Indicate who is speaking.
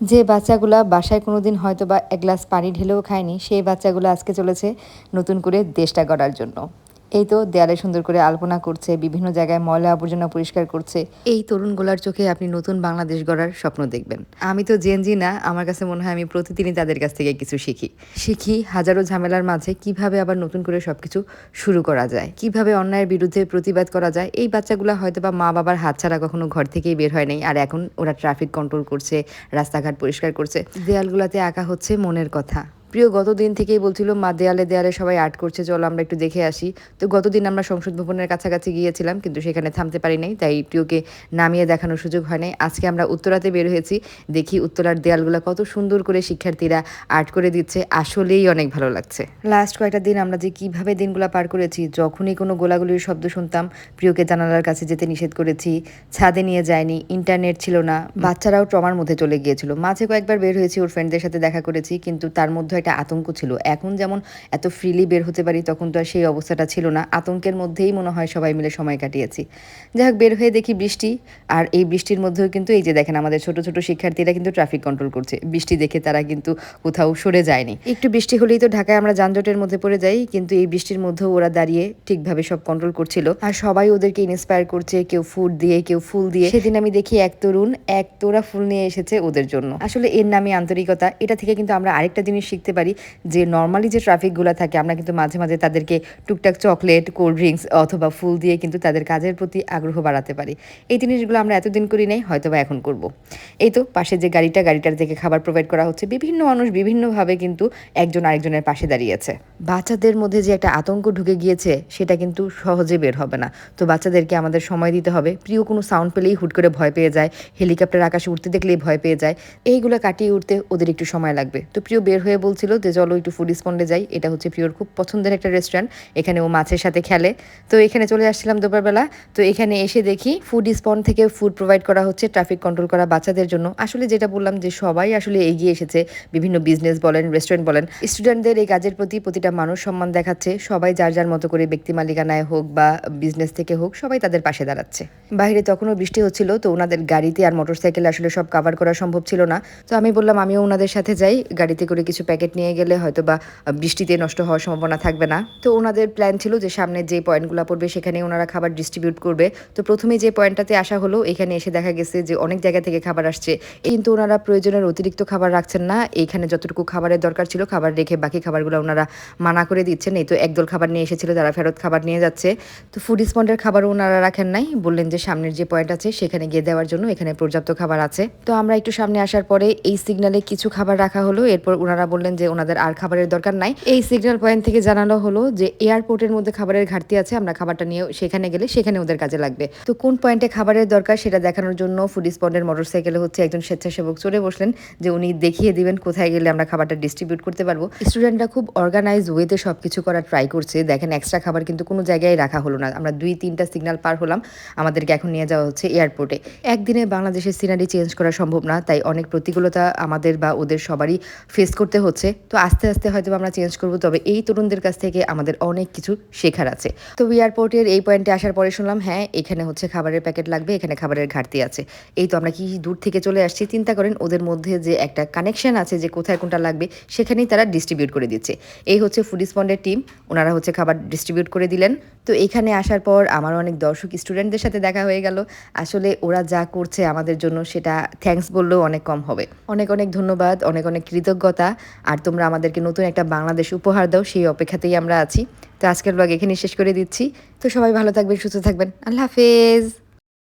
Speaker 1: যে বাচ্চাগুলা বাসায় কোনো দিন হয়তো বা এক গ্লাস পানি ঢেলেও খায়নি, সেই বাচ্চাগুলো আজকে চলেছে নতুন করে দেশটা গড়ার জন্য। এই তো দেয়ালে সুন্দর করে আলপনা করছে, বিভিন্ন জায়গায় ময়লা আবর্জনা পরিষ্কার করছে। এই তরুণগুলার চোখে আপনি নতুন বাংলাদেশ গড়ার স্বপ্ন দেখবেন। আমি তো জেনজি না, আমার কাছে মনে হয় আমি প্রতিদিনই তাদের কাছ থেকে কিছু শিখি। শিখি হাজারো ঝামেলার মাঝে কীভাবে আবার নতুন করে সবকিছু শুরু করা যায়, কীভাবে অন্যায়ের বিরুদ্ধে প্রতিবাদ করা যায়। এই বাচ্চাগুলো হয়তো বা মা বাবার হাত ছাড়া কখনো ঘর থেকেই বের হয় নাই, আর এখন ওরা ট্রাফিক কন্ট্রোল করছে, রাস্তাঘাট পরিষ্কার করছে। দেয়ালগুলোতে আঁকা হচ্ছে মনের কথা। প্রিয়, গতদিন থেকেই বলছিল, মা, দেয়ালে দেয়ালে সবাই আর্ট করছে, চলো আমরা একটু দেখে আসি। তো গতদিন আমরা সংসদ ভবনের কাছাকাছি গিয়েছিলাম, কিন্তু সেখানে থামতে পারি নাই তাই প্রিয়কে নামিয়ে দেখানোর সুযোগ হয় নাই আজকে আমরা উত্তরাতে বের হয়েছি, দেখি উত্তরার দেয়ালগুলো কত সুন্দর করে শিক্ষার্থীরা আর্ট করে দিচ্ছে, আসলেই অনেক ভালো লাগছে। লাস্ট কয়েকটা দিন আমরা যে কীভাবে দিনগুলো পার করেছি, যখনই কোনো গোলাগুলির শব্দ শুনতাম, প্রিয়কে জানালার কাছে যেতে নিষেধ করেছি, ছাদে নিয়ে যায়নি, ইন্টারনেট ছিল না, বাচ্চারাও ট্রমার মধ্যে চলে গিয়েছিল। মাঝে কয়েকবার বের হয়েছি ওর ফ্রেন্ডদের সাথে দেখা করেছি, কিন্তু তার মধ্যে একটা আতঙ্ক ছিল। এখন যেমন এত ফ্রিলি বের হতে পারি, তখন তো আর সেই অবস্থাটা ছিল না। আতঙ্কের মধ্যেই মনে হয় সবাই মিলে সময় কাটিয়েছি। যাই হোক, বের হয়ে দেখি বৃষ্টি। আর এই বৃষ্টির মধ্যেও কিন্তু এই যে দেখেন, আমাদের ছোট ছোট শিক্ষার্থীরা কিন্তু ট্রাফিক কন্ট্রোল করছে। বৃষ্টি দেখে তারা কিন্তু কোথাও সরে যায়নি। একটু বৃষ্টি হলেই তো ঢাকায় আমরা যানজটের মধ্যে পড়ে যাই, কিন্তু এই বৃষ্টির মধ্যেও ওরা দাঁড়িয়ে ঠিকভাবে সব কন্ট্রোল করছিল। আর সবাই ওদেরকে ইন্সপায়ার করছে, কেউ ফুড দিয়ে, কেউ ফুল দিয়ে। সেদিন আমি দেখি এক তরুণ, এক তোরা ফুল নিয়ে এসেছে ওদের জন্য। আসলে এর নামে আন্তরিকতা। এটা থেকে কিন্তু আমরা আরেকটা জিনিস শিখতে পারি যে নর্মালি যে ট্রাফিকগুলো থাকে, আমরা কিন্তু মাঝে মাঝে তাদেরকে টুকটাক চকলেট কোল্ড ড্রিঙ্কস অথবা ফুল দিয়ে কিন্তু তাদের কাজের প্রতি আগ্রহ বাড়াতে পারি। এই জিনিসগুলো আমরা এতদিন করি নাই হয়তো বা এখন করব। এই তো পাশে যে গাড়িটা, গাড়িটার থেকে খাবার প্রোভাইড করা হচ্ছে, বিভিন্ন মানুষ বিভিন্নভাবে কিন্তু একজন আরেকজনের পাশে দাঁড়িয়েছে বাচ্চাদের মধ্যে যে একটা আতঙ্ক ঢুকে গিয়েছে, সেটা কিন্তু সহজে বের হবে না। তো বাচ্চাদেরকে আমাদের সময় দিতে হবে। প্রিয় কোনো সাউন্ড পেলেই হুট করে ভয় পেয়ে যায়, হেলিকপ্টার আকাশে উঠতে দেখলেই ভয় পেয়ে যায়। এইগুলো কাটিয়ে উঠতে ওদের একটু সময় লাগবে। তো প্রিয় বের হয়ে বলছিল যে, চলো একটু ফুড স্পন্ডে যাই। এটা হচ্ছে প্রিয়র খুব পছন্দের একটা রেস্টুরেন্ট এখানে ও মাছের সাথে খেলে। তো এখানে চলে আসছিলাম দুপুরবেলা। তো এখানে এসে দেখি ফুড স্পন্ড থেকে ফুড প্রোভাইড করা হচ্ছে ট্রাফিক কন্ট্রোল করা বাচ্চাদের জন্য। আসলে যেটা বললাম যে, সবাই আসলে এগিয়ে এসেছে। বিভিন্ন বিজনেস বলেন রেস্টুরেন্ট বলেন। স্টুডেন্টদের এই কাজের প্রতি প্রতিটা মানুষ সম্মান দেখাচ্ছে। সবাই যার যার মতো করে ব্যক্তি মালিকানায় হোক বা বিজনেস থেকে হোক, সবাই তাদের পাশে দাঁড়াচ্ছে। বাইরে তখনও বৃষ্টি হচ্ছিল, তো ওনাদের গাড়িতে আর মোটরসাইকেলে আসলে সব কাভার করা সম্ভব ছিল না। তো আমি বললাম, আমিও ওনাদের সাথে যাই। গাড়িতে করে কিছু প্যাকেট নিয়ে গেলে হয়তো বা বৃষ্টিতে নষ্ট হওয়ার সম্ভাবনা থাকবে না। তো ওনাদের প্ল্যান ছিল যে সামনে যে পয়েন্টগুলো পড়বে সেখানে ওনারা খাবার ডিস্ট্রিবিউট করবে। তো প্রথমে যে পয়েন্টটাতে আসা হলো, এখানে এসে দেখা গেছে যে অনেক জায়গা থেকে খাবার আসছে। কিন্তু ওনারা প্রয়োজনের অতিরিক্ত খাবার রাখছেন না। এখানে যতটুকু খাবারের দরকার ছিল, খাবার রেখে বাকি খাবারগুলো ওনারা মানা করে দিচ্ছেন। এই তো একদল খাবার নিয়ে এসেছিল, তারা ফেরত খাবার নিয়ে যাচ্ছে। তো ফুড স্পন্ডের খাবারও ওনারা রাখেন নাই। বললেন যে সামনের যে পয়েন্ট আছে, সেখানে গিয়ে দেওয়ার জন্য এখানে পর্যাপ্ত খাবার আছে। তো আমরা একটু সামনে আসার পরে এই সিগনালে কিছু খাবার রাখা হলো। এরপর ওনারা বললেন যে ওনাদের আর খাবারের দরকার নাই। এই সিগন্যাল পয়েন্ট থেকে জানানো হলো যে এয়ারপোর্টের মধ্যে খাবারের ঘাটতি আছে, আমরা খাবারটা নিয়ে সেখানে গেলে সেখানে ওদের কাজে লাগবে। তো কোন পয়েন্টে খাবারের দরকার সেটা দেখানোর জন্য ফুড স্পন্ডের মোটরসাইকেলে হচ্ছে একজন স্বেচ্ছাসেবক চলে বসলেন যে উনি দেখিয়ে দিবেন কোথায় গেলে আমরা খাবারটা ডিস্ট্রিবিউট করতে পারব। স্টুডেন্টরা খুব অর্গানাইজ ওয়েতে সব কিছু করার ট্রাই করছে। দেখেন এক্সট্রা খাবার কিন্তু কোনো জায়গায় রাখা হলো না। আমরা দুই তিনটা সিগন্যাল পার হলাম। আমাদেরকে এখন নিয়ে যাওয়া হচ্ছে এয়ারপোর্টে একদিনে বাংলাদেশের সিনারি চেঞ্জ করা সম্ভব না, তাই অনেক প্রতিকূলতা আমাদের বা ওদের সবারই ফেস করতে হচ্ছে। তো আস্তে আস্তে হয়তো আমরা চেঞ্জ করব। তবে এই তরুণদের কাছ থেকে আমাদের অনেক কিছু শেখার আছে। তো এয়ারপোর্টের এই পয়েন্টে আসার পরে শুনলাম হ্যাঁ এখানে হচ্ছে খাবারের প্যাকেট লাগবে, এখানে খাবারের ঘাটতি আছে। এই তো আমরা কি দূর থেকে চলে আসছি, চিন্তা করেন, ওদের মধ্যে যে একটা কানেকশন আছে যে কোথায় কোনটা লাগবে, সেখানেই তারা ডিস্ট্রিবিউট করে দিচ্ছে। এই হচ্ছে ফুড স্পন্ডের টিম ওনারা হচ্ছে খাবার ডিস্ট্রিবিউট করে দিলেন। তো এখানে আসার পর আমার অনেক দর্শক স্টুডেন্টদের সাথে দেখা হয়ে গেল। আসলে ওরা যা করছে আমাদের জন্য সেটা থ্যাঙ্কস বললেও অনেক কম হবে। অনেক অনেক ধন্যবাদ, অনেক অনেক কৃতজ্ঞতা। আর তোমরা আমাদেরকে নতুন একটা বাংলাদেশ উপহার দাও, সেই অপেক্ষাতেই আমরা আছি। তো আজকের ব্লগ এখানে শেষ করে দিচ্ছি। তো সবাই ভালো থাকবেন, সুস্থ থাকবেন। আল্লাহ হাফেজ।